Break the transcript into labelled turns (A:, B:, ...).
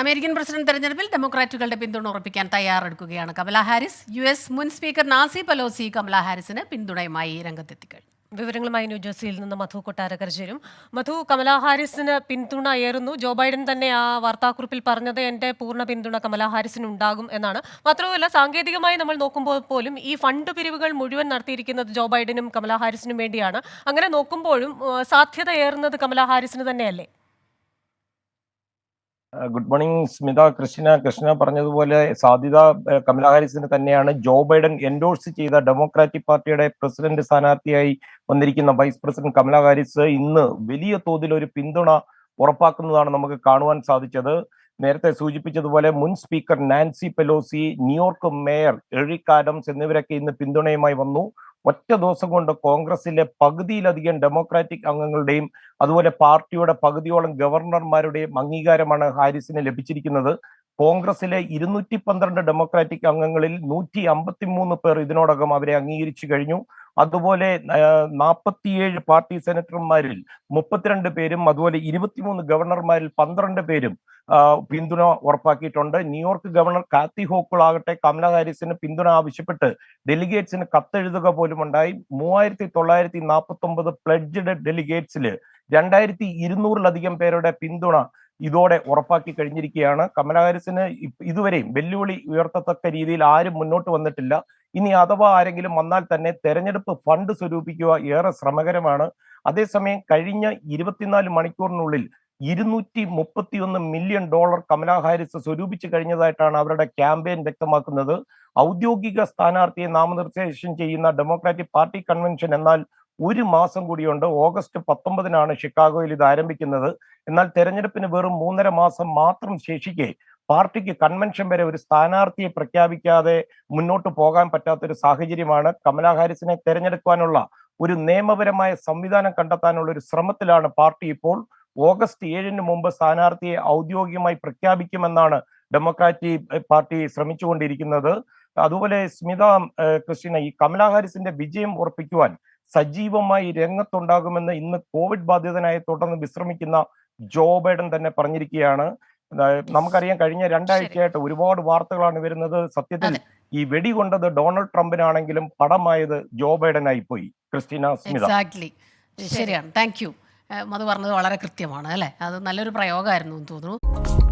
A: American president തെരഞ്ഞെടുപ്പിൽ ഡെമോക്രാറ്റുകളുടെ പിന്തുണ ഉറപ്പിക്കാൻ തയ്യാറെടുക്കുകയാണ് കമല ഹാരിസ് യു എസ് മുൻ സ്പീക്കർ നാസി പലോസി കമല ഹാരിസിന് പിന്തുണയുമായി രംഗത്തെത്തിക്കഴിഞ്ഞു
B: വിവരങ്ങളുമായി ന്യൂജേഴ്സിയിൽ നിന്ന് മധു കൊട്ടാരക്കർ ചേരും മധു കമലാ ഹാരിസിന് ഏറുന്നു ജോ ബൈഡൻ തന്നെ ആ വാർത്താക്കുറിപ്പിൽ പറഞ്ഞത് എൻ്റെ പൂർണ്ണ പിന്തുണ കമലാ ഹാരിസിന് ഉണ്ടാകും എന്നാണ് മാത്രമല്ല സാങ്കേതികമായി നമ്മൾ നോക്കുമ്പോൾ പോലും ഈ ഫണ്ട് പിരിവുകൾ മുഴുവൻ നടത്തിയിരിക്കുന്നത് ജോ ബൈഡനും കമലാ ഹാരിസിനും വേണ്ടിയാണ് അങ്ങനെ നോക്കുമ്പോഴും സാധ്യത ഏറുന്നത് കമലാ ഹാരിസിന് തന്നെയല്ലേ
C: ഗുഡ് മോർണിംഗ് സ്മിത കൃഷ്ണ കൃഷ്ണ പറഞ്ഞതുപോലെ സാധ്യത കമലാ ഹാരിസിന് തന്നെയാണ് ജോ ബൈഡൻ എൻഡോഴ്സ് ചെയ്ത ഡെമോക്രാറ്റിക് പാർട്ടിയുടെ പ്രസിഡന്റ് സ്ഥാനാർത്ഥിയായി വന്നിരിക്കുന്ന വൈസ് പ്രസിഡന്റ് കമലാ ഹാരിസ് ഇന്ന് വലിയ തോതിൽ ഒരു പിന്തുണ ഉറപ്പാക്കുന്നതാണ് നമുക്ക് കാണുവാൻ സാധിച്ചത് നേരത്തെ സൂചിപ്പിച്ചതുപോലെ മുൻ speaker Nancy Pelosi New York mayor Eric Adams എന്നിവരൊക്കെ ഇന്ന് പിന്തുണയുമായി വന്നു ഒറ്റ ദിവസം കൊണ്ട് കോൺഗ്രസിലെ പകുതിയിലധികം ഡെമോക്രാറ്റിക് അംഗങ്ങളുടെയും അതുപോലെ പാർട്ടിയുടെ പകുതിയോളം ഗവർണർമാരുടെയും അംഗീകാരമാണ് ഹാരിസിന് ലഭിച്ചിരിക്കുന്നത് കോൺഗ്രസിലെ ഇരുന്നൂറ്റി പന്ത്രണ്ട് ഡെമോക്രാറ്റിക് അംഗങ്ങളിൽ നൂറ്റി മൂന്ന് പേർ ഇതിനോടകം അവരെ അംഗീകരിച്ചു കഴിഞ്ഞു അതുപോലെ നാൽപ്പത്തിയേഴ് പാർട്ടി സെനറ്റർമാരിൽ മുപ്പത്തിരണ്ട് പേരും അതുപോലെ ഇരുപത്തിമൂന്ന് ഗവർണർമാരിൽ പന്ത്രണ്ട് പേരും പിന്തുണ ഉറപ്പാക്കിയിട്ടുണ്ട് ന്യൂയോർക്ക് ഗവർണർ കാത്തി ഹോക്കുൾ ആകട്ടെ കമല ഹാരിസിന് പിന്തുണ ആവശ്യപ്പെട്ട് ഡെലിഗേറ്റ്സിന് കത്തെഴുതുക പോലും ഉണ്ടായി മൂവായിരത്തി തൊള്ളായിരത്തി നാൽപ്പത്തി ഒമ്പത് പ്ലഡ്ജഡ് ഡെലിഗേറ്റ്സിൽ രണ്ടായിരത്തി ഇരുന്നൂറിലധികം പേരുടെ പിന്തുണ ഇതോടെ ഉറപ്പാക്കി കഴിഞ്ഞിരിക്കുകയാണ് കമലഹാരിസിന് ഇതുവരെയും വെല്ലുവിളി ഉയർത്തത്തക്ക രീതിയിൽ ആരും മുന്നോട്ട് വന്നിട്ടില്ല ഇനി അഥവാ ആരെങ്കിലും വന്നാൽ തന്നെ തെരഞ്ഞെടുപ്പ് ഫണ്ട് സ്വരൂപിക്കുക ഏറെ ശ്രമകരമാണ് അതേസമയം കഴിഞ്ഞ ഇരുപത്തിനാല് മണിക്കൂറിനുള്ളിൽ ഇരുന്നൂറ്റി മുപ്പത്തിയൊന്ന് മില്യൺ ഡോളർ കമലാ ഹാരിസ് സ്വരൂപിച്ചു കഴിഞ്ഞതായിട്ടാണ് അവരുടെ ക്യാമ്പയിൻ വ്യക്തമാക്കുന്നത് ഔദ്യോഗിക സ്ഥാനാർത്ഥിയെ നാമനിർദ്ദേശം ചെയ്യുന്ന ഡെമോക്രാറ്റിക് പാർട്ടി കൺവെൻഷൻ എന്നാൽ ഒരു മാസം കൂടിയുണ്ട് ഓഗസ്റ്റ് പത്തൊമ്പതിനാണ് ഷിക്കാഗോയിൽ ഇത് ആരംഭിക്കുന്നത് എന്നാൽ തെരഞ്ഞെടുപ്പിന് വെറും മൂന്നര മാസം മാത്രം ശേഷിക്കെ പാർട്ടിക്ക് കൺവെൻഷൻ വരെ ഒരു സ്ഥാനാർത്ഥിയെ പ്രഖ്യാപിക്കാതെ മുന്നോട്ട് പോകാൻ പറ്റാത്ത ഒരു സാഹചര്യമാണ് കമലാ ഹാരിസിനെ തെരഞ്ഞെടുക്കാനുള്ള ഒരു നിയമപരമായ സംവിധാനം കണ്ടെത്താനുള്ള ഒരു ശ്രമത്തിലാണ് പാർട്ടി ഇപ്പോൾ ഓഗസ്റ്റ് ഏഴിന് മുമ്പ് സ്ഥാനാർത്ഥിയെ ഔദ്യോഗികമായി പ്രഖ്യാപിക്കുമെന്നാണ് ഡെമോക്രാറ്റിക് പാർട്ടി ശ്രമിച്ചുകൊണ്ടിരിക്കുന്നത് അതുപോലെ സ്മിത കൃഷ്ണ ഈ കമലാ ഹാരിസിന്റെ വിജയം ഉറപ്പിക്കുവാൻ സജീവമായി രംഗത്തുണ്ടാകുമെന്ന് ഇന്ന് കോവിഡ് ബാധിതനായ തുടർന്ന് വിശ്രമിക്കുന്ന ജോ ബൈഡൻ തന്നെ പറഞ്ഞിരിക്കുകയാണ് നമുക്കറിയാം കഴിഞ്ഞ രണ്ടാഴ്ചയായിട്ട് ഒരുപാട് വാർത്തകളാണ് വരുന്നത് സത്യത്തിൽ ഈ വെടി കൊണ്ടത് ഡൊണാൾഡ് ട്രംപിനാണെങ്കിലും പടമായത് ജോ ബൈഡനായി പോയി ക്രിസ്റ്റീന സ്മിത
A: ശരിയാണ് താങ്ക് യു അത് പറഞ്ഞത് വളരെ കൃത്യമാണ് അല്ലേ അത് നല്ലൊരു പ്രയോഗമായിരുന്നു തോന്നുന്നു